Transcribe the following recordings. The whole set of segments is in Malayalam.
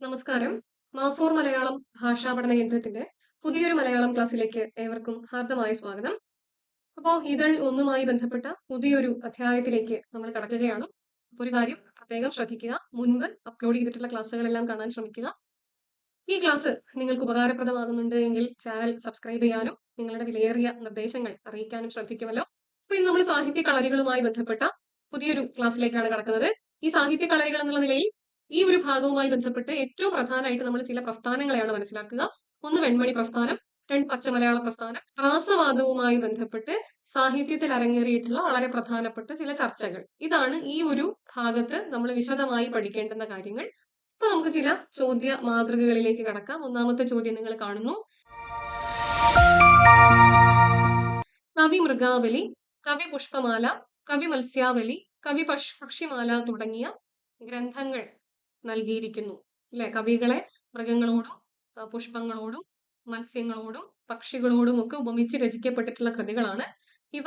നമസ്കാരം. മാഫോർ മലയാളം ഭാഷാ പഠന കേന്ദ്രത്തിന്റെ പുതിയൊരു മലയാളം ക്ലാസ്സിലേക്ക് ഏവർക്കും ഹാർദമായ സ്വാഗതം. അപ്പോൾ ഇതൾ ഒന്നുമായി ബന്ധപ്പെട്ട പുതിയൊരു അധ്യായത്തിലേക്ക് നമ്മൾ കടക്കുകയാണ്. അപ്പൊ ഒരു കാര്യം പ്രത്യേകം ശ്രദ്ധിക്കുക. മുൻപ് അപ്ലോഡ് ചെയ്തിട്ടുള്ള ക്ലാസ്സുകളെല്ലാം കാണാൻ ശ്രമിക്കുക. ഈ ക്ലാസ് നിങ്ങൾക്ക് ഉപകാരപ്രദമാകുന്നുണ്ട് എങ്കിൽ ചാനൽ സബ്സ്ക്രൈബ് ചെയ്യാനും നിങ്ങളുടെ വിലയേറിയ നിർദ്ദേശങ്ങൾ അറിയിക്കാനും ശ്രദ്ധിക്കുമല്ലോ. അപ്പൊ ഇന്ന് നമ്മൾ സാഹിത്യ കളരികളുമായി ബന്ധപ്പെട്ട പുതിയൊരു ക്ലാസ്സിലേക്കാണ് കടക്കുന്നത്. ഈ സാഹിത്യ കളരികൾ എന്നുള്ള നിലയിൽ ഈ ഒരു ഭാഗവുമായി ബന്ധപ്പെട്ട് ഏറ്റവും പ്രധാനമായിട്ട് നമ്മൾ ചില പ്രസ്ഥാനങ്ങളെയാണ് മനസ്സിലാക്കുക. ഒന്ന് വെൺമണി പ്രസ്ഥാനം രണ്ട് പച്ചമലയാള പ്രസ്ഥാനം. റാസവാദവുമായി ബന്ധപ്പെട്ട് സാഹിത്യത്തിൽ അരങ്ങേറിയിട്ടുള്ള വളരെ പ്രധാനപ്പെട്ട ചില ചർച്ചകൾ. ഇതാണ് ഈ ഒരു ഭാഗത്ത് നമ്മൾ വിശദമായി പഠിക്കേണ്ടുന്ന കാര്യങ്ങൾ. ഇപ്പൊ നമുക്ക് ചില ചോദ്യ മാതൃകകളിലേക്ക് കടക്കാം. ഒന്നാമത്തെ ചോദ്യം നിങ്ങൾ കാണുന്നു. കവി മൃഗാവലി കവി പുഷ്പമാല കവി മത്സ്യാവലി കവി പക്ഷ് പക്ഷിമാല തുടങ്ങിയ ഗ്രന്ഥങ്ങൾ നൽകിയിരിക്കുന്നു. അല്ലെ കവികളെ മൃഗങ്ങളോടും പുഷ്പങ്ങളോടും മത്സ്യങ്ങളോടും പക്ഷികളോടും ഒക്കെ ഉപമിച്ച് രചിക്കപ്പെട്ടിട്ടുള്ള കൃതികളാണ്. ഇവ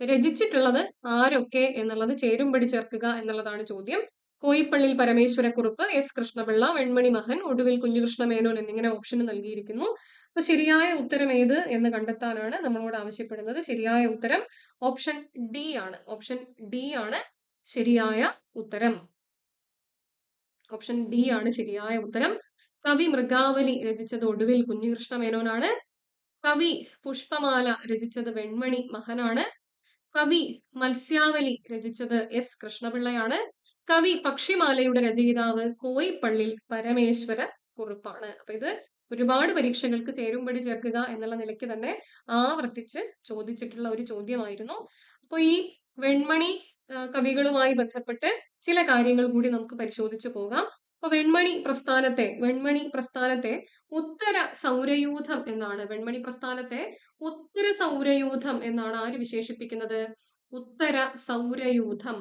രചിച്ചിട്ടുള്ളത് ആരൊക്കെ എന്നുള്ളത് ചേരുംപടി ചേർക്കുക എന്നുള്ളതാണ് ചോദ്യം. കോയിപ്പള്ളിൽ പരമേശ്വരക്കുറുപ്പ് എസ്. കൃഷ്ണപിള്ള വെൺമണി മഹൻ ഒടുവിൽ കുഞ്ഞുകൃഷ്ണ മേനോൻ എന്നിങ്ങനെ ഓപ്ഷൻ നൽകിയിരിക്കുന്നു. അപ്പൊ ശരിയായ ഉത്തരം ഏത് എന്ന് കണ്ടെത്താനാണ് നമ്മളോട് ആവശ്യപ്പെടുന്നത്. ശരിയായ ഉത്തരം ഓപ്ഷൻ ഡി ആണ്. ഓപ്ഷൻ ഡി ആണ് ശരിയായ ഉത്തരം. ഓപ്ഷൻ ഡി ആണ് ശരിയായ ഉത്തരം. കവി മൃഗാവലി രചിച്ചത് ഒടുവിൽ കുഞ്ഞികൃഷ്ണ മേനോനാണ്. കവി പുഷ്പമാല രചിച്ചത് വെൺമണി മഹനാണ്. കവി മത്സ്യാവലി രചിച്ചത് എസ് കൃഷ്ണപിള്ളയാണ്. കവി പക്ഷിമാലയുടെ രചയിതാവ് കോയിപ്പള്ളി പരമേശ്വര കുറുപ്പാണ്. അപ്പൊ ഇത് ഒരുപാട് പരീക്ഷകൾക്ക് ചേരുംപടി ചേർക്കുക എന്നുള്ള നിലയ്ക്ക് തന്നെ ആവർത്തിച്ച് ചോദിച്ചിട്ടുള്ള ഒരു ചോദ്യമായിരുന്നു. അപ്പൊ ഈ വെൺമണി കവികളുമായി ബന്ധപ്പെട്ട് ചില കാര്യങ്ങൾ കൂടി നമുക്ക് പരിശോധിച്ചു പോകാം. അപ്പൊ വെൺമണി പ്രസ്ഥാനത്തെ വെൺമണി പ്രസ്ഥാനത്തെ ഉത്തര സൗരയൂഥം എന്നാണ്. വെൺമണി പ്രസ്ഥാനത്തെ ഉത്തര സൗരയൂഥം എന്നാണ് ആര് വിശേഷിപ്പിക്കുന്നത്? ഉത്തര സൗരയൂഥം.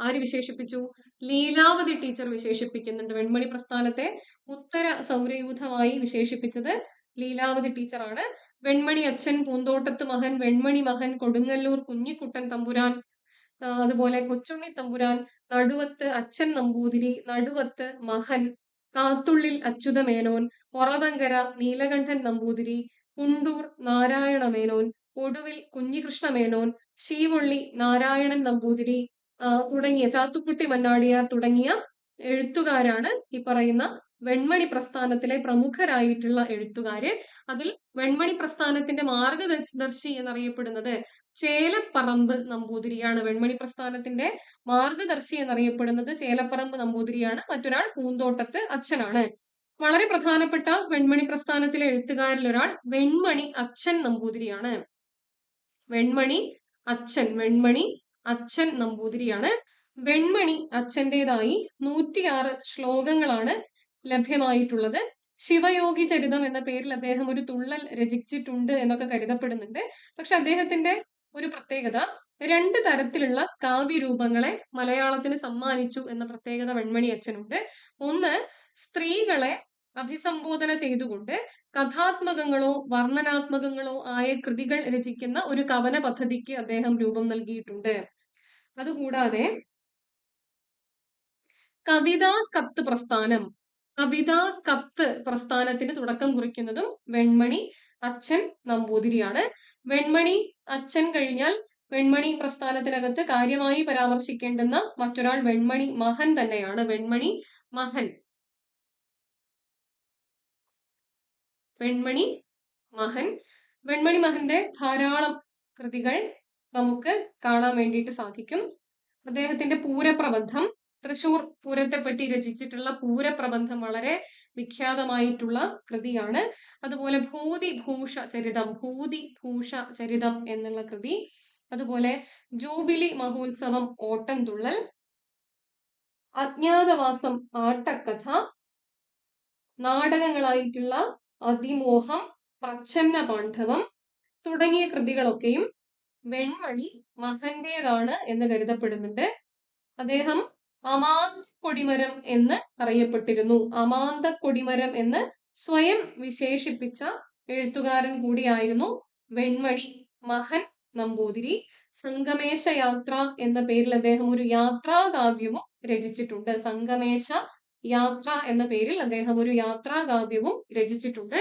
ആര് വിശേഷിപ്പിച്ചു? ലീലാവതി ടീച്ചർ വിശേഷിപ്പിക്കുന്നുണ്ട്. വെൺമണി പ്രസ്ഥാനത്തെ ഉത്തര സൗരയൂഥമായി വിശേഷിപ്പിച്ചത് ലീലാവതി ടീച്ചറാണ്. വെൺമണി അച്ഛൻ പൂന്തോട്ടത്ത് മഹൻ വെൺമണി മഹൻ കൊടുങ്ങല്ലൂർ കുഞ്ഞിക്കുട്ടൻ തമ്പുരാൻ അതുപോലെ കൊച്ചുണ്ണി തമ്പുരാൻ നടുവത്ത് അച്ഛൻ നമ്പൂതിരി നടുവത്ത് മഹൻ കാത്തുള്ളിൽ അച്യുത മേനോൻ പൊറവങ്കര നീലകണ്ഠൻ നമ്പൂതിരി കുണ്ടൂർ നാരായണ മേനോൻ ഒടുവിൽ കുഞ്ഞികൃഷ്ണ മേനോൻ ശീവൊള്ളി നാരായണൻ നമ്പൂതിരി തുടങ്ങിയ ചാത്തുക്കുട്ടി മന്നാടിയാർ തുടങ്ങിയ എഴുത്തുകാരാണ് ഈ പറയുന്ന വെൺമണി പ്രസ്ഥാനത്തിലെ പ്രമുഖരായിട്ടുള്ള എഴുത്തുകാര് അതിൽ വെൺമണി പ്രസ്ഥാനത്തിന്റെ മാർഗദർശി എന്നറിയപ്പെടുന്നത് ചേലപ്പറമ്പ് നമ്പൂതിരിയാണ്. വെൺമണി പ്രസ്ഥാനത്തിന്റെ മാർഗദർശി എന്നറിയപ്പെടുന്നത് ചേലപ്പറമ്പ് നമ്പൂതിരിയാണ്. മറ്റൊരാൾ പൂന്തോട്ടത്ത് അച്ഛനാണ്. വളരെ പ്രധാനപ്പെട്ട വെൺമണി പ്രസ്ഥാനത്തിലെ എഴുത്തുകാരിൽ ഒരാൾ വെൺമണി അച്ഛൻ നമ്പൂതിരിയാണ്. വെൺമണി അച്ഛൻ വെൺമണി അച്ഛൻ നമ്പൂതിരിയാണ്. വെൺമണി അച്ഛന്റെതായി നൂറ്റിയാറ് ശ്ലോകങ്ങളാണ് ലഭ്യമായിട്ടുള്ളത്. ശിവയോഗി ചരിതം എന്ന പേരിൽ അദ്ദേഹം ഒരു തുള്ളൽ രചിച്ചിട്ടുണ്ട് എന്നൊക്കെ കരുതപ്പെടുന്നുണ്ട്. പക്ഷെ അദ്ദേഹത്തിന്റെ ഒരു പ്രത്യേകത രണ്ട് തരത്തിലുള്ള കാവ്യരൂപങ്ങളെ മലയാളത്തിന് സമ്മാനിച്ചു എന്ന പ്രത്യേകത വെൺമണി അച്ഛനുണ്ട്. ഒന്ന് സ്ത്രീകളെ അഭിസംബോധന ചെയ്തുകൊണ്ട് കഥാത്മകങ്ങളോ വർണനാത്മകങ്ങളോ ആയ കൃതികൾ രചിക്കുന്ന ഒരു കവന പദ്ധതിക്ക് അദ്ദേഹം രൂപം നൽകിയിട്ടുണ്ട്. അതുകൂടാതെ കവിതാ കത്ത് പ്രസ്ഥാനം കവിതാ കത്ത് പ്രസ്ഥാനത്തിന് തുടക്കം കുറിക്കുന്നതും വെൺമണി അച്ഛൻ നമ്പൂതിരിയാണ്. വെൺമണി അച്ഛൻ കഴിഞ്ഞാൽ വെൺമണി പ്രസ്ഥാനത്തിനകത്ത് കാര്യമായി പരാമർശിക്കേണ്ടുന്ന മറ്റൊരാൾ വെൺമണി മഹൻ തന്നെയാണ്. വെൺമണി മഹൻ. വെൺമണി മഹൻ. വെൺമണി മഹന്റെ ധാരാളം കൃതികൾ നമുക്ക് കാണാൻ വേണ്ടിയിട്ട് സാധിക്കും. അദ്ദേഹത്തിന്റെ പൂരപ്രബന്ധം തൃശൂർ പൂരത്തെ പറ്റി രചിച്ചിട്ടുള്ള പൂരപ്രബന്ധം വളരെ വിഖ്യാതമായിട്ടുള്ള കൃതിയാണ്. അതുപോലെ ഭൂതിഭൂഷ ചരിതം ഭൂതിഭൂഷ ചരിതം എന്നുള്ള കൃതി. അതുപോലെ ജൂബിലി മഹോത്സവം ഓട്ടംതുള്ളൽ അജ്ഞാതവാസം ആട്ടക്കഥ നാടകങ്ങളായിട്ടുള്ള അതിമോഹം പ്രച്ഛന്ന പാണ്ഡവം തുടങ്ങിയ കൃതികളൊക്കെയും വെൺമണി മഹന്റേതാണ് എന്ന് കരുതപ്പെടുന്നുണ്ട്. അദ്ദേഹം അമാന്ത കൊടിമരം എന്ന് അറിയപ്പെട്ടിരുന്നു. അമാന്ത കൊടിമരം എന്ന് സ്വയം വിശേഷിപ്പിച്ച എഴുത്തുകാരൻ കൂടിയായിരുന്നു വെൺമണി മഹൻ നമ്പൂതിരി. സംഗമേശ യാത്ര എന്ന പേരിൽ അദ്ദേഹം ഒരു യാത്രാകാവ്യവും രചിച്ചിട്ടുണ്ട്. സംഗമേശ യാത്ര എന്ന പേരിൽ അദ്ദേഹം ഒരു യാത്രാകാവ്യവും രചിച്ചിട്ടുണ്ട്.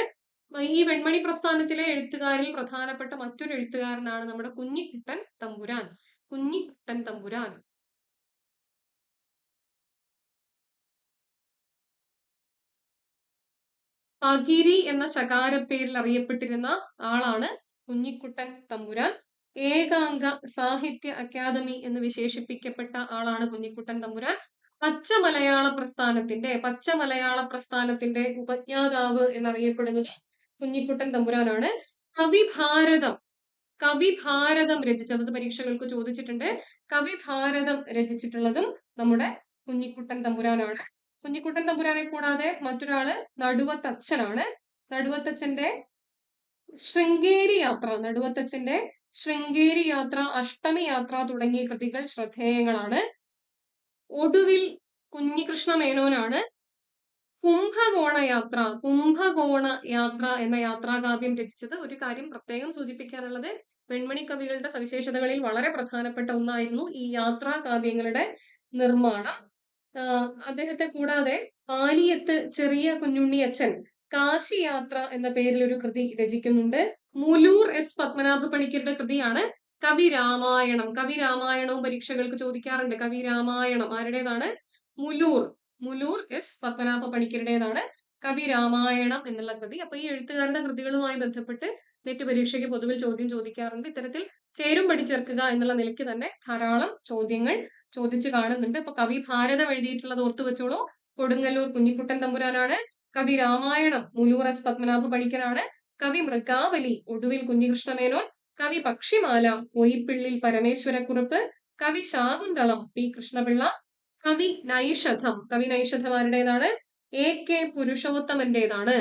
ഈ വെൺമണി പ്രസ്ഥാനത്തിലെ എഴുത്തുകാരിൽ പ്രധാനപ്പെട്ട മറ്റൊരു എഴുത്തുകാരനാണ് നമ്മുടെ കുഞ്ഞിക്കുട്ടൻ തമ്പുരാൻ. കുഞ്ഞിക്കുട്ടൻ തമ്പുരാൻ. പകിരി എന്ന ശകാരപ്പേരിൽ അറിയപ്പെട്ടിരുന്ന ആളാണ് കുഞ്ഞിക്കുട്ടൻ തമ്പുരാൻ. ഏകാംഗ സാഹിത്യ അക്കാദമി എന്ന് വിശേഷിപ്പിക്കപ്പെട്ട ആളാണ് കുഞ്ഞിക്കുട്ടൻ തമ്പുരാൻ. പച്ച മലയാള പ്രസ്ഥാനത്തിന്റെ പച്ച മലയാള പ്രസ്ഥാനത്തിന്റെ ഉപജ്ഞാതാവ് എന്നറിയപ്പെടുന്നത് കുഞ്ഞിക്കുട്ടൻ തമ്പുരാനാണ്. കവിഭാരതം കവിഭാരതം രചിച്ചത് അത് പരീക്ഷകൾക്ക് ചോദിച്ചിട്ടുണ്ട്. കവിഭാരതം രചിച്ചിട്ടുള്ളതും നമ്മുടെ കുഞ്ഞിക്കുട്ടൻ തമ്പുരാനാണ്. കുഞ്ഞിക്കുട്ടൻ തമ്പുരാനെ കൂടാതെ മറ്റൊരാൾ നടുവത്തച്ഛനാണ്. നടുവത്തച്ഛന്റെ ശൃംഗേരി യാത്ര നടുവത്തച്ഛന്റെ ശൃംഗേരി യാത്ര അഷ്ടമി യാത്ര തുടങ്ങിയ കൃതികൾ ശ്രദ്ധേയങ്ങളാണ്. ഒടുവിൽ കുഞ്ഞികൃഷ്ണ മേനോനാണ്. കുംഭകോണ യാത്ര കുംഭകോണ യാത്ര എന്ന യാത്രാകാവ്യം രചിച്ചത്. ഒരു കാര്യം പ്രത്യേകം സൂചിപ്പിക്കാനുള്ളത് പെൺമണി കവികളുടെ സവിശേഷതകളിൽ വളരെ പ്രധാനപ്പെട്ട ഒന്നായിരുന്നു ഈ യാത്രാകാവ്യങ്ങളുടെ നിർമ്മാണം. അദ്ദേഹത്തെ കൂടാതെ ആലിയത്ത് ചെറിയ കുഞ്ഞുണ്ണി അച്ഛൻ കാശി യാത്ര എന്ന പേരിൽ ഒരു കൃതി രചിക്കുന്നുണ്ട്. മുലൂർ എസ് പത്മനാഭ പണിക്കരുടെ കൃതിയാണ് കവി രാമായണം. കവി രാമായണവും പരീക്ഷകൾക്ക് ചോദിക്കാറുണ്ട്. കവി രാമായണം ആരുടേതാണ്? മുലൂർ. മുലൂർ എസ് പത്മനാഭ പണിക്കരുടേതാണ് കവി രാമായണം എന്നുള്ള കൃതി. അപ്പൊ ഈ എഴുത്തുകാരുടെ കൃതികളുമായി ബന്ധപ്പെട്ട് നെറ്റ് പരീക്ഷയ്ക്ക് പൊതുവിൽ ചോദ്യം ചോദിക്കാറുണ്ട്. ഇത്തരത്തിൽ ചേരും പഠിച്ചേർക്കുക എന്നുള്ള നിലയ്ക്ക് തന്നെ ധാരാളം ചോദ്യങ്ങൾ ചോദിച്ചു കാണുന്നുണ്ട്. അപ്പൊ കവി ഭാരതം എഴുതിയിട്ടുള്ളത് ഓർത്തു വെച്ചോളൂ. കൊടുങ്ങല്ലൂർ കുഞ്ഞിക്കുട്ടൻ തമ്പുരാനാണ്. കവി രാമായണം മുലൂർ എസ് പത്മനാഭ പണിക്കരാണ്. കവി മൃഗാവലി ഒടുവിൽ കുഞ്ഞികൃഷ്ണമേനോൻ. കവി പക്ഷിമാല കൊയ്പിള്ളിൽ പരമേശ്വരക്കുറുപ്പ്. കവി ശാകുന്തളം പി കൃഷ്ണപിള്ള. കവി നൈഷധം കവി നൈഷധം ആരുടേതാണ്? എ കെ പുരുഷോത്തമന്റേതാണ്.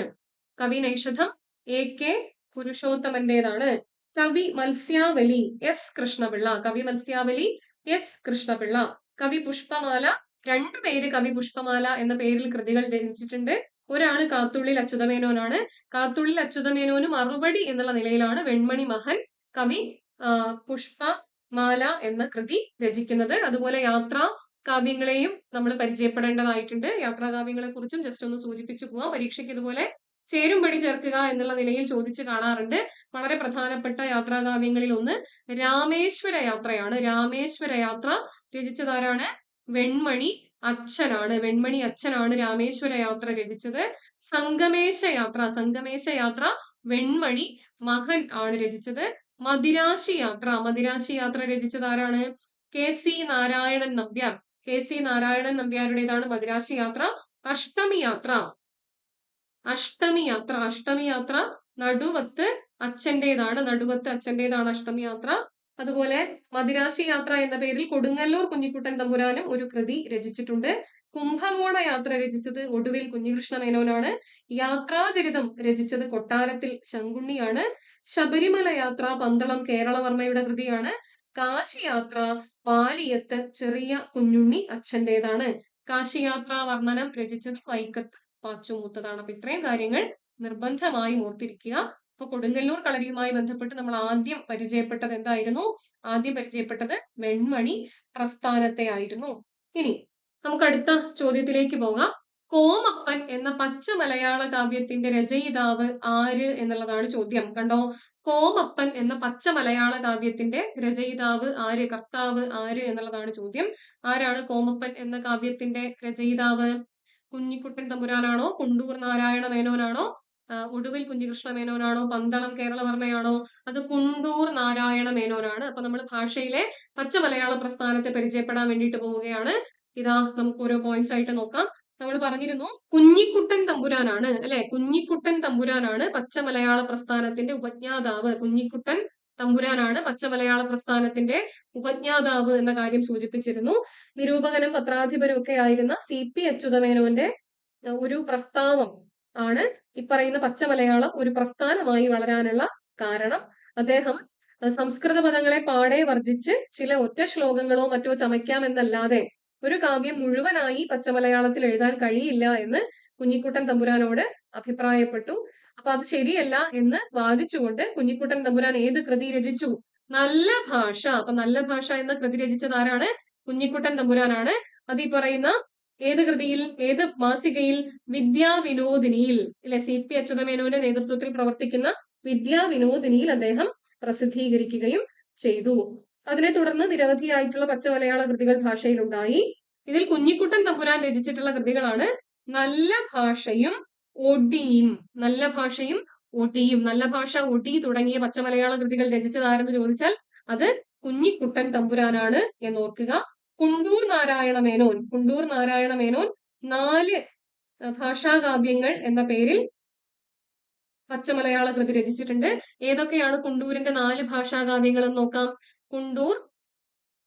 കവി നൈഷധം എ കെ പുരുഷോത്തമന്റേതാണ്. കവി മത്സ്യാവലി എസ് കൃഷ്ണപിള്ള. കവി മത്സ്യാവലി എസ് കൃഷ്ണപിള്ള. കവി പുഷ്പമാല. രണ്ടു പേര് കവി പുഷ്പമാല എന്ന പേരിൽ കൃതികൾ രചിച്ചിട്ടുണ്ട്. ഒരാൾ കാത്തുള്ളിൽ അച്യുതമേനോനാണ്. കാത്തുള്ളിൽ അച്യുതമേനോന് മറുപടി എന്നുള്ള നിലയിലാണ് വെൺമണി മഹൻ കവി പുഷ്പമാല എന്ന കൃതി രചിക്കുന്നത്. അതുപോലെ യാത്രാ കാവ്യങ്ങളെയും നമ്മൾ പരിചയപ്പെടേണ്ടതായിട്ടുണ്ട്. യാത്രാ കാവ്യങ്ങളെ കുറിച്ചും ജസ്റ്റ് ഒന്ന് സൂചിപ്പിച്ചു പോവാം. പരീക്ഷയ്ക്ക് ഇതുപോലെ ചേരുംപടി ചേർക്കുക എന്നുള്ള നിലയിൽ ചോദിച്ചു കാണാറുണ്ട്. വളരെ പ്രധാനപ്പെട്ട യാത്രാകാവ്യങ്ങളിൽ ഒന്ന് രാമേശ്വര യാത്രയാണ്. രാമേശ്വര യാത്ര രചിച്ചതാരാണ്? വെൺമണി അച്ഛനാണ്. വെൺമണി അച്ഛനാണ് രാമേശ്വര യാത്ര രചിച്ചത്. സംഗമേശ യാത്ര സംഗമേശ യാത്ര വെൺമണി മഹൻ ആണ് രചിച്ചത്. മദിരാശി യാത്ര മദിരാശി യാത്ര രചിച്ചത് ആരാണ് K C Narayanan Nambiar. K C Narayanan നമ്പ്യാരുടേതാണ് Madirasi യാത്ര. അഷ്ടമി യാത്ര. അഷ്ടമി യാത്ര അഷ്ടമി യാത്ര നടുവത്ത് അച്ഛന്റെതാണ് നടുവത്ത് അച്ഛന്റെതാണ് അഷ്ടമി യാത്ര അതുപോലെ മദിരാശി യാത്ര എന്ന പേരിൽ കൊടുങ്ങല്ലൂർ കുഞ്ഞിക്കുട്ടൻ തമ്പുരാനും ഒരു കൃതി രചിച്ചിട്ടുണ്ട്. കുംഭകോണ യാത്ര രചിച്ചത് ഒടുവിൽ കുഞ്ഞികൃഷ്ണ മേനോനാണ്. യാത്രാചരിതം രചിച്ചത് കൊട്ടാരത്തിൽ ശങ്കുണ്ണിയാണ്. ശബരിമല യാത്ര പന്തളം കേരളവർമ്മയുടെ കൃതിയാണ്. കാശി യാത്ര വാലിയത്ത് ചെറിയ കുഞ്ഞുണ്ണി അച്ഛന്റെതാണ്. കാശിയാത്ര വർണനം രചിച്ചത് വൈക്കത്ത്. പാച്ചുമൂത്തതാണ് അപ്പൊ ഇത്രയും കാര്യങ്ങൾ നിർബന്ധമായും ഓർത്തിരിക്കുക. അപ്പൊ കൊടുങ്ങല്ലൂർ കളരിയുമായി ബന്ധപ്പെട്ട് നമ്മൾ ആദ്യം പരിചയപ്പെട്ടത് എന്തായിരുന്നു? ആദ്യം പരിചയപ്പെട്ടത് വെൺമണി പ്രസ്ഥാനത്തെ ആയിരുന്നു. ഇനി നമുക്ക് അടുത്ത ചോദ്യത്തിലേക്ക് പോകാം. കോമപ്പൻ എന്ന പച്ച മലയാള കാവ്യത്തിന്റെ രചയിതാവ് ആര് എന്നുള്ളതാണ് ചോദ്യം. കണ്ടോ? കോമപ്പൻ എന്ന പച്ച മലയാള കാവ്യത്തിന്റെ രചയിതാവ് ആര് കർത്താവ് ആര് എന്നുള്ളതാണ് ചോദ്യം. ആരാണ് കോമപ്പൻ എന്ന കാവ്യത്തിന്റെ രചയിതാവ്? കുഞ്ഞിക്കുട്ടൻ തമ്പുരാനാണോ? കുണ്ടൂർ നാരായണ മേനോനാണോ? ഒടുവിൽ കുഞ്ഞികൃഷ്ണ മേനോനാണോ? പന്തളം കേരളവർമ്മയാണോ? അത് കുണ്ടൂർ നാരായണ മേനോനാണ്. അപ്പൊ നമ്മൾ ഭാഷയിലെ പച്ച മലയാള പ്രസ്ഥാനത്തെ പരിചയപ്പെടാൻ വേണ്ടിയിട്ട് പോവുകയാണ്. ഇതാ നമുക്ക് ഓരോ പോയിന്റ്സ് ആയിട്ട് നോക്കാം. നമ്മൾ പറഞ്ഞിരുന്നു കുഞ്ഞിക്കുട്ടൻ തമ്പുരാനാണ് അല്ലെ? കുഞ്ഞിക്കുട്ടൻ തമ്പുരാനാണ് പച്ച മലയാള പ്രസ്ഥാനത്തിന്റെ ഉപജ്ഞാതാവ്. കുഞ്ഞിക്കുട്ടൻ തമ്പുരാനാണ് പച്ച മലയാള പ്രസ്ഥാനത്തിന്റെ ഉപജ്ഞാതാവ് എന്ന കാര്യം സൂചിപ്പിച്ചിരുന്നു. നിരൂപകനും പത്രാധിപരും ഒക്കെ ആയിരുന്ന സി പി അച്യുതമേനോന്റെ ഒരു പ്രസ്താവം ആണ് ഇപ്പറയുന്ന പച്ച മലയാളം ഒരു പ്രസ്ഥാനമായി വളരാനുള്ള കാരണം. അദ്ദേഹം സംസ്കൃത പദങ്ങളെ പാടെ വർജിച്ച് ചില ഒറ്റ ശ്ലോകങ്ങളോ മറ്റോ ചമയ്ക്കാമെന്നല്ലാതെ ഒരു കാവ്യം മുഴുവനായി പച്ചമലയാളത്തിൽ എഴുതാൻ കഴിയില്ല എന്ന് കുഞ്ഞിക്കുട്ടൻ തമ്പുരാനോട് അഭിപ്രായപ്പെട്ടു. അപ്പൊ അത് ശരിയല്ല എന്ന് വാദിച്ചുകൊണ്ട് കുഞ്ഞിക്കുട്ടൻ തമ്പുരാൻ ഏത് കൃതി രചിച്ചു? നല്ല ഭാഷ. അപ്പൊ നല്ല ഭാഷ എന്ന കൃതി രചിച്ചത് ആരാണ്? കുഞ്ഞിക്കുട്ടൻ തമ്പുരാനാണ്. അത് ഈ പറയുന്ന ഏത് കൃതിയിൽ? ഏത് മാസികയിൽ? വിദ്യാവിനോദിനിയിൽ. അല്ലെ സി പി അച്യുതമേനോന്റെ നേതൃത്വത്തിൽ പ്രവർത്തിക്കുന്ന വിദ്യാവിനോദിനിയിൽ അദ്ദേഹം പ്രസിദ്ധീകരിക്കുകയും ചെയ്തു. അതിനെ തുടർന്ന് നിരവധിയായിട്ടുള്ള പച്ച മലയാള കൃതികൾ ഭാഷയിലുണ്ടായി. ഇതിൽ കുഞ്ഞിക്കുട്ടൻ തമ്പുരാൻ രചിച്ചിട്ടുള്ള കൃതികളാണ് നല്ല ഭാഷയും ഒടിയും നല്ല ഭാഷയും ഒടിയും നല്ല ഭാഷ ഒടി തുടങ്ങിയ പച്ചമലയാള കൃതികൾ രചിച്ചതാരെന്ന് ചോദിച്ചാൽ അത് കുഞ്ഞിക്കുട്ടൻ തമ്പുരാനാണ് എന്ന് ഓർക്കുക കുണ്ടൂർ നാരായണ മേനോൻ കുണ്ടൂർ നാരായണ മേനോൻ നാല് ഭാഷാകാവ്യങ്ങൾ എന്ന പേരിൽ പച്ചമലയാള കൃതി രചിച്ചിട്ടുണ്ട്. ഏതൊക്കെയാണ് കുണ്ടൂരിന്റെ നാല് ഭാഷാകാവ്യങ്ങൾ എന്ന് നോക്കാം. കുണ്ടൂർ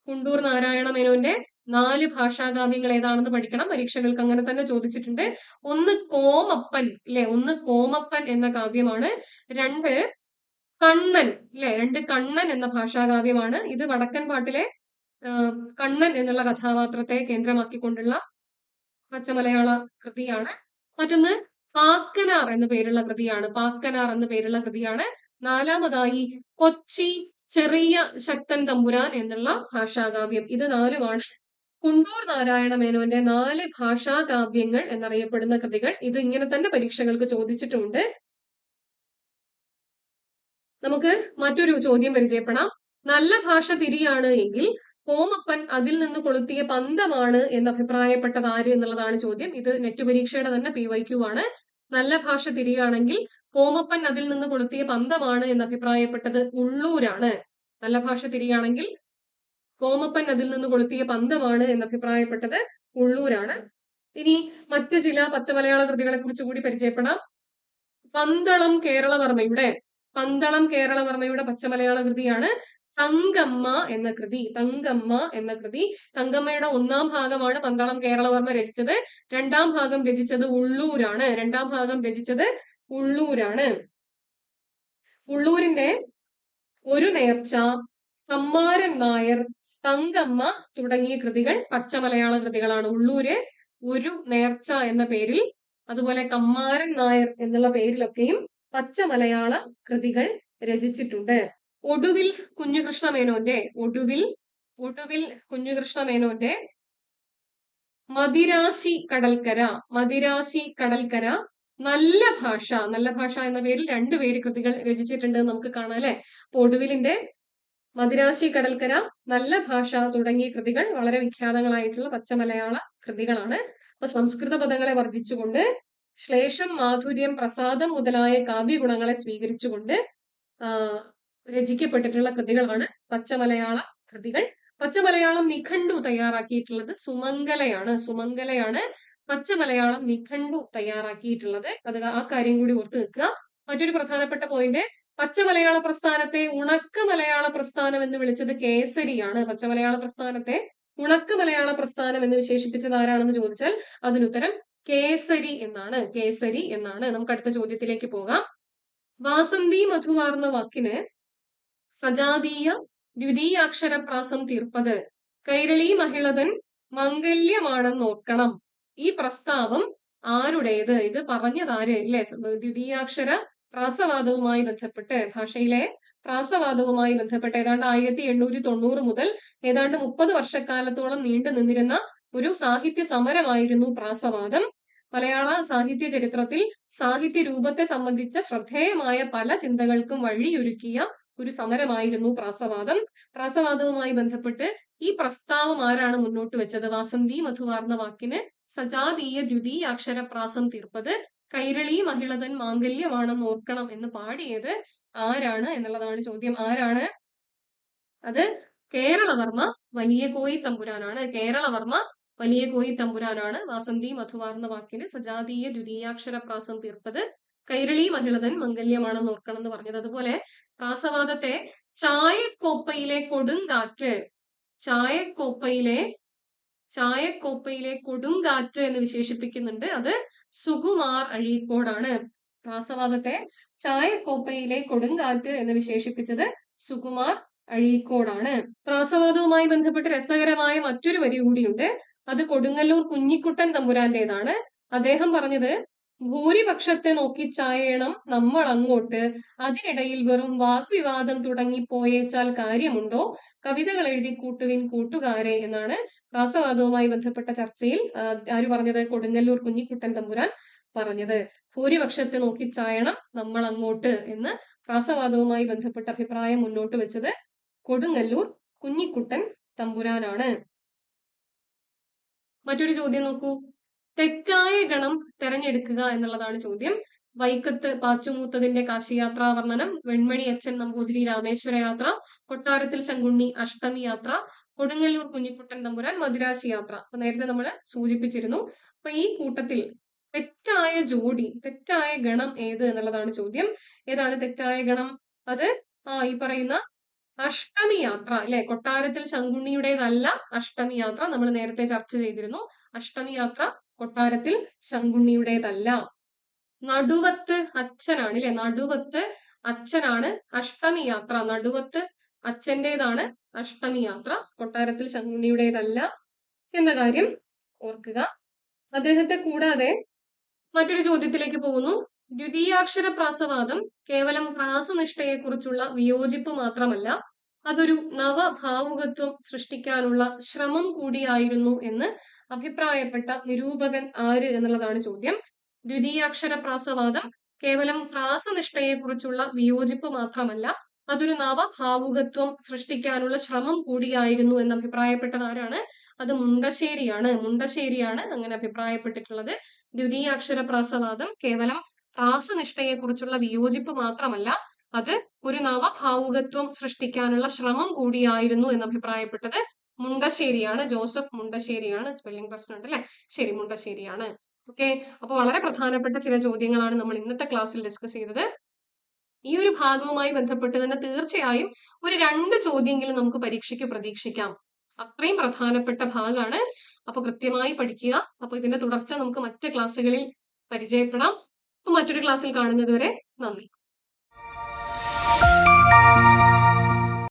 കുണ്ടൂർ നാരായണ മേനോന്റെ നാല് ഭാഷാകാവ്യങ്ങൾ ഏതാണെന്ന് പഠിക്കണം. പരീക്ഷകൾക്ക് അങ്ങനെ തന്നെ ചോദിച്ചിട്ടുണ്ട്. ഒന്ന് കോമപ്പൻ അല്ലെ ഒന്ന് കോമപ്പൻ എന്ന കാവ്യമാണ്. രണ്ട് കണ്ണൻ അല്ലെ രണ്ട് കണ്ണൻ എന്ന ഭാഷാകാവ്യമാണ് ഇത് വടക്കൻ പാട്ടിലെ കണ്ണൻ എന്നുള്ള കഥാപാത്രത്തെ കേന്ദ്രമാക്കിക്കൊണ്ടുള്ള പച്ചമലയാള കൃതിയാണ്. മറ്റൊന്ന് പാക്കനാർ എന്ന പേരുള്ള കൃതിയാണ്. പാക്കനാർ എന്ന പേരുള്ള കൃതിയാണ്. നാലാമതായി കൊച്ചി ചെറിയ ശക്തൻ തമ്പുരാൻ എന്നുള്ള ഭാഷാകാവ്യം ഇത് നാലുമാണ്. കുണ്ടൂർ നാരായണ മേനോന്റെ നാല് ഭാഷാകാവ്യങ്ങൾ എന്നറിയപ്പെടുന്ന കൃതികൾ ഇത് ഇങ്ങനെ തന്നെ പരീക്ഷകൾക്ക് ചോദിച്ചിട്ടുണ്ട്. നമുക്ക് മറ്റൊരു ചോദ്യം പരിചയപ്പെടാം. നല്ല ഭാഷ തിരിയാണ് എങ്കിൽ കോമപ്പൻ അതിൽ നിന്ന് കൊളുത്തിയ പന്തമാണ് എന്ന് അഭിപ്രായപ്പെട്ടത് ആര് എന്നുള്ളതാണ് ചോദ്യം. ഇത് നെറ്റ് പരീക്ഷയുടെ തന്നെ പി വൈ ക്യു ആണ്. നല്ല ഭാഷ തിരിയാണെങ്കിൽ കോമപ്പൻ അതിൽ നിന്ന് കൊളുത്തിയ പന്തമാണ് എന്ന് അഭിപ്രായപ്പെട്ടത് ഉള്ളൂരാണ്. നല്ല ഭാഷ തിരിയാണെങ്കിൽ കോമപ്പൻ അതിൽ നിന്ന് കൊളുത്തിയ പന്തമാണ് എന്ന് അഭിപ്രായപ്പെട്ടത് ഉള്ളൂരാണ്. ഇനി മറ്റ് ചില പച്ചമലയാള കൃതികളെ കുറിച്ച് കൂടി പരിചയപ്പെടാം. പന്തളം കേരളവർമ്മയുടെ പന്തളം കേരളവർമ്മയുടെ പച്ചമലയാള കൃതിയാണ് തങ്കമ്മ എന്ന കൃതി. തങ്കമ്മ എന്ന കൃതി. തങ്കമ്മയുടെ ഒന്നാം ഭാഗമാണ് പന്തളം കേരളവർമ്മ രചിച്ചത്. രണ്ടാം ഭാഗം രചിച്ചത് ഉള്ളൂരാണ്. രണ്ടാം ഭാഗം രചിച്ചത് ഉള്ളൂരാണ്. ഉള്ളൂരിന്റെ ഒരു നേർച്ച കമ്മാരൻ നായർ തങ്കമ്മ തുടങ്ങിയ കൃതികൾ പച്ചമലയാള കൃതികളാണ്. ഉള്ളൂര് ഒരു നേർച്ച എന്ന പേരിൽ അതുപോലെ കമ്മാരൻ നായർ എന്നുള്ള പേരിലൊക്കെയും പച്ചമലയാള കൃതികൾ രചിച്ചിട്ടുണ്ട്. ഒടുവിൽ കുഞ്ഞുകൃഷ്ണ മേനോന്റെ ഒടുവിൽ ഒടുവിൽ കുഞ്ഞുകൃഷ്ണ മേനോന്റെ മദിരാശി കടൽക്കര മദിരാശി കടൽക്കര നല്ല ഭാഷ നല്ല ഭാഷ എന്ന പേരിൽ രണ്ടു പേര് കൃതികൾ രചിച്ചിട്ടുണ്ട് നമുക്ക് കാണാം അല്ലെ? ഒടുവിലിന്റെ മദിരാശി കടൽക്കര നല്ല ഭാഷ തുടങ്ങിയ കൃതികൾ വളരെ വിഖ്യാതങ്ങളായിട്ടുള്ള പച്ചമലയാള കൃതികളാണ്. അപ്പൊ സംസ്കൃത പദങ്ങളെ വർജിച്ചുകൊണ്ട് ശ്ലേഷം മാധുര്യം പ്രസാദം മുതലായ കാവ്യഗുണങ്ങളെ സ്വീകരിച്ചുകൊണ്ട് രചിക്കപ്പെട്ടിട്ടുള്ള കൃതികളാണ് പച്ചമലയാള കൃതികൾ. പച്ചമലയാളം നിഘണ്ടു തയ്യാറാക്കിയിട്ടുള്ളത് സുമംഗലയാണ്. സുമംഗലയാണ് പച്ചമലയാളം നിഘണ്ടു തയ്യാറാക്കിയിട്ടുള്ളത്. അത് ആ കാര്യം കൂടി ഓർത്ത് നിൽക്കുക. മറ്റൊരു പ്രധാനപ്പെട്ട പോയിന്റ് പച്ചമലയാള പ്രസ്ഥാനത്തെ ഉണക്ക മലയാള പ്രസ്ഥാനം എന്ന് വിളിച്ചത് കേസരിയാണ്. പച്ചമലയാള പ്രസ്ഥാനത്തെ ഉണക്ക മലയാള പ്രസ്ഥാനം എന്ന് വിശേഷിപ്പിച്ചത് ആരാണെന്ന് ചോദിച്ചാൽ അതിനുത്തരം കേസരി എന്നാണ്. കേസരി എന്നാണ്. നമുക്ക് അടുത്ത ചോദ്യത്തിലേക്ക് പോകാം. വാസന്തി മധുവാർന്ന വാക്കിന് സജാതീയ ദ്വിതീയാക്ഷരപ്രാസം തീർപ്പത് കൈരളി മഹിളതൻ മംഗല്യമാണെന്ന് ഓർക്കണം. ഈ പ്രസ്താവം ആരുടേത്? ഇത് പറഞ്ഞതാര് ഇല്ലേ? ദ്വിതീയാക്ഷര പ്രാസവാദവുമായി ബന്ധപ്പെട്ട് ഭാഷയിലെ പ്രാസവാദവുമായി ബന്ധപ്പെട്ട് ഏതാണ്ട് ആയിരത്തി എണ്ണൂറ്റി തൊണ്ണൂറ് മുതൽ ഏതാണ്ട് മുപ്പത് വർഷക്കാലത്തോളം നീണ്ടു നിന്നിരുന്ന ഒരു സാഹിത്യ സമരമായിരുന്നു പ്രാസവാദം. മലയാള സാഹിത്യ ചരിത്രത്തിൽ സാഹിത്യ രൂപത്തെ സംബന്ധിച്ച ശ്രദ്ധേയമായ പല ചിന്തകൾക്കും വഴിയൊരുക്കിയ ഒരു സമരമായിരുന്നു പ്രാസവാദം. പ്രാസവാദവുമായി ബന്ധപ്പെട്ട് ഈ പ്രസ്താവം ആരാണ് മുന്നോട്ട് വെച്ചത്? വാസന്തി മധുവാർന്ന വാക്കിന് സജാതീയ ദ്വിതീയ പ്രാസം തീർപ്പത് കൈരളി മഹിളതൻ മാംഗല്യമാണെന്ന് ഓർക്കണം എന്ന് പാടിയത് ആരാണ് എന്നുള്ളതാണ് ചോദ്യം. ആരാണ്? അത് കേരളവർമ്മ വലിയ കോയി തമ്പുരാനാണ്. കേരളവർമ്മ വലിയ കോയി തമ്പുരാനാണ്. വാസന്തി മധുവാർന്ന വാക്കിന് സജാതീയ ദ്വിതീയാക്ഷര പ്രാസം തീർപ്പത് കൈരളി മഹിളതൻ മംഗല്യമാണെന്ന് ഓർക്കണം എന്ന് പറഞ്ഞത്. അതുപോലെ പ്രാസവാദത്തെ ചായക്കോപ്പയിലെ കൊടുങ്കാറ്റ് ചായക്കോപ്പയിലെ ചായക്കോപ്പയിലെ കൊടുങ്കാറ്റ് എന്ന് വിശേഷിപ്പിക്കുന്നുണ്ട്. അത് സുകുമാർ അഴീക്കോടാണ്. പ്രാസവാദത്തെ ചായക്കോപ്പയിലെ കൊടുങ്കാറ്റ് എന്ന് വിശേഷിപ്പിച്ചത് സുകുമാർ അഴീക്കോടാണ്. പ്രാസവാദവുമായി ബന്ധപ്പെട്ട് രസകരമായ മറ്റൊരു വരി കൂടിയുണ്ട്. അത് കൊടുങ്ങല്ലൂർ കുഞ്ഞിക്കുട്ടൻ തമ്പുരാന്റേതാണ്. അദ്ദേഹം പറഞ്ഞത് ഭൂരിപക്ഷത്തെ നോക്കി ചായണം നമ്മൾ അങ്ങോട്ട് അതിനിടയിൽ വെറും വാഗ്വിവാദം തുടങ്ങി പോയേച്ചാൽ കാര്യമുണ്ടോ? കവിതകൾ എഴുതി കൂട്ടുവിൻ കൂട്ടുകാരെ എന്നാണ് രാസവാദവുമായി ബന്ധപ്പെട്ട ചർച്ചയിൽ ആര് പറഞ്ഞത്? കൊടുങ്ങല്ലൂർ കുഞ്ഞിക്കുട്ടൻ തമ്പുരാൻ പറഞ്ഞത്. ഭൂരിപക്ഷത്തെ നോക്കി ചായണം നമ്മൾ അങ്ങോട്ട് എന്ന് രാസവാദവുമായി ബന്ധപ്പെട്ട അഭിപ്രായം മുന്നോട്ട് വെച്ചത് കൊടുങ്ങല്ലൂർ കുഞ്ഞിക്കുട്ടൻ തമ്പുരാനാണ്. മറ്റൊരു ചോദ്യം നോക്കൂ. തെറ്റായ ഗണം തെരഞ്ഞെടുക്കുക എന്നുള്ളതാണ് ചോദ്യം. വൈക്കത്ത് പാച്ചുമൂത്തതിന്റെ കാശിയാത്രാ വർണനം വെൺമണി അച്ഛൻ നമ്പൂതിരി രാമേശ്വര യാത്ര കൊട്ടാരത്തിൽ ശങ്കുണ്ണി അഷ്ടമി യാത്ര കൊടുങ്ങല്ലൂർ കുഞ്ഞിക്കുട്ടൻ തമ്പുരാൻ മദിരാശി യാത്ര. അപ്പൊ നേരത്തെ നമ്മൾ സൂചിപ്പിച്ചിരുന്നു. അപ്പൊ ഈ കൂട്ടത്തിൽ തെറ്റായ ജോഡി തെറ്റായ ഗണം ഏത് എന്നുള്ളതാണ് ചോദ്യം. ഏതാണ് തെറ്റായ ഗണം? അത് ആ ഈ പറയുന്ന അഷ്ടമി യാത്ര അല്ലെ? കൊട്ടാരത്തിൽ ശങ്കുണ്ണിയുടേതല്ല അഷ്ടമി യാത്ര നമ്മൾ നേരത്തെ ചർച്ച ചെയ്തിരുന്നു. അഷ്ടമി യാത്ര കൊട്ടാരത്തിൽ ശങ്കുണ്ണിയുടേതല്ല. നടുവത്ത് അച്ഛനാണ് അല്ലെ നടുവത്ത് അച്ഛനാണ് അഷ്ടമി യാത്ര നടുവത്ത് അച്ഛന്റെതാണ് അഷ്ടമി യാത്ര കൊട്ടാരത്തിൽ ശങ്കുണ്ണിയുടേതല്ല എന്ന കാര്യം ഓർക്കുക. അദ്ദേഹത്തെ കൂടാതെ മറ്റൊരു ചോദ്യത്തിലേക്ക് പോകുന്നു. ദ്വിതീയാക്ഷര പ്രാസവാദം കേവലം പ്രാസനിഷ്ഠയെക്കുറിച്ചുള്ള വിയോജിപ്പ് മാത്രമല്ല അതൊരു നവഭാവുകത്വം സൃഷ്ടിക്കാനുള്ള ശ്രമം കൂടിയായിരുന്നു എന്ന് അഭിപ്രായപ്പെട്ട നിരൂപകൻ ആര് എന്നുള്ളതാണ് ചോദ്യം. ദ്വിതീയാക്ഷര പ്രാസവാദം കേവലം പ്രാസനിഷ്ഠയെക്കുറിച്ചുള്ള വിയോജിപ്പ് മാത്രമല്ല അതൊരു നവഭാവുകത്വം സൃഷ്ടിക്കാനുള്ള ശ്രമം കൂടിയായിരുന്നു എന്ന് അഭിപ്രായപ്പെട്ടത് ആരാണ്? അത് മുണ്ടശ്ശേരിയാണ്. മുണ്ടശ്ശേരിയാണ് അങ്ങനെ അഭിപ്രായപ്പെട്ടിട്ടുള്ളത്. ദ്വിതീയാക്ഷര പ്രാസവാദം കേവലം പ്രാസനിഷ്ഠയെക്കുറിച്ചുള്ള വിയോജിപ്പ് മാത്രമല്ല അത് ഒരു നവഭാവുകത്വം സൃഷ്ടിക്കാനുള്ള ശ്രമം കൂടിയായിരുന്നു എന്ന് അഭിപ്രായപ്പെട്ടത് മുണ്ടശ്ശേരിയാണ്. ജോസഫ് മുണ്ടശ്ശേരിയാണ് സ്പെല്ലിംഗ് പ്രശ്നം ഉണ്ട് അല്ലെ? ശരി മുണ്ടശ്ശേരിയാണ്. ഓക്കെ അപ്പൊ വളരെ പ്രധാനപ്പെട്ട ചില ചോദ്യങ്ങളാണ് നമ്മൾ ഇന്നത്തെ ക്ലാസ്സിൽ ഡിസ്കസ് ചെയ്തത്. ഈ ഒരു ഭാഗവുമായി ബന്ധപ്പെട്ട് തന്നെ തീർച്ചയായും ഒരു രണ്ട് ചോദ്യമെങ്കിലും നമുക്ക് പരീക്ഷയ്ക്ക് പ്രതീക്ഷിക്കാം. അത്രയും പ്രധാനപ്പെട്ട ഭാഗമാണ് അപ്പൊ കൃത്യമായി പഠിക്കുക. അപ്പൊ ഇതിന്റെ തുടർച്ച നമുക്ക് മറ്റ് ക്ലാസ്സുകളിൽ പരിചയപ്പെടാം. അപ്പൊ മറ്റൊരു ക്ലാസ്സിൽ കാണുന്നത് വരെ നന്ദി. Música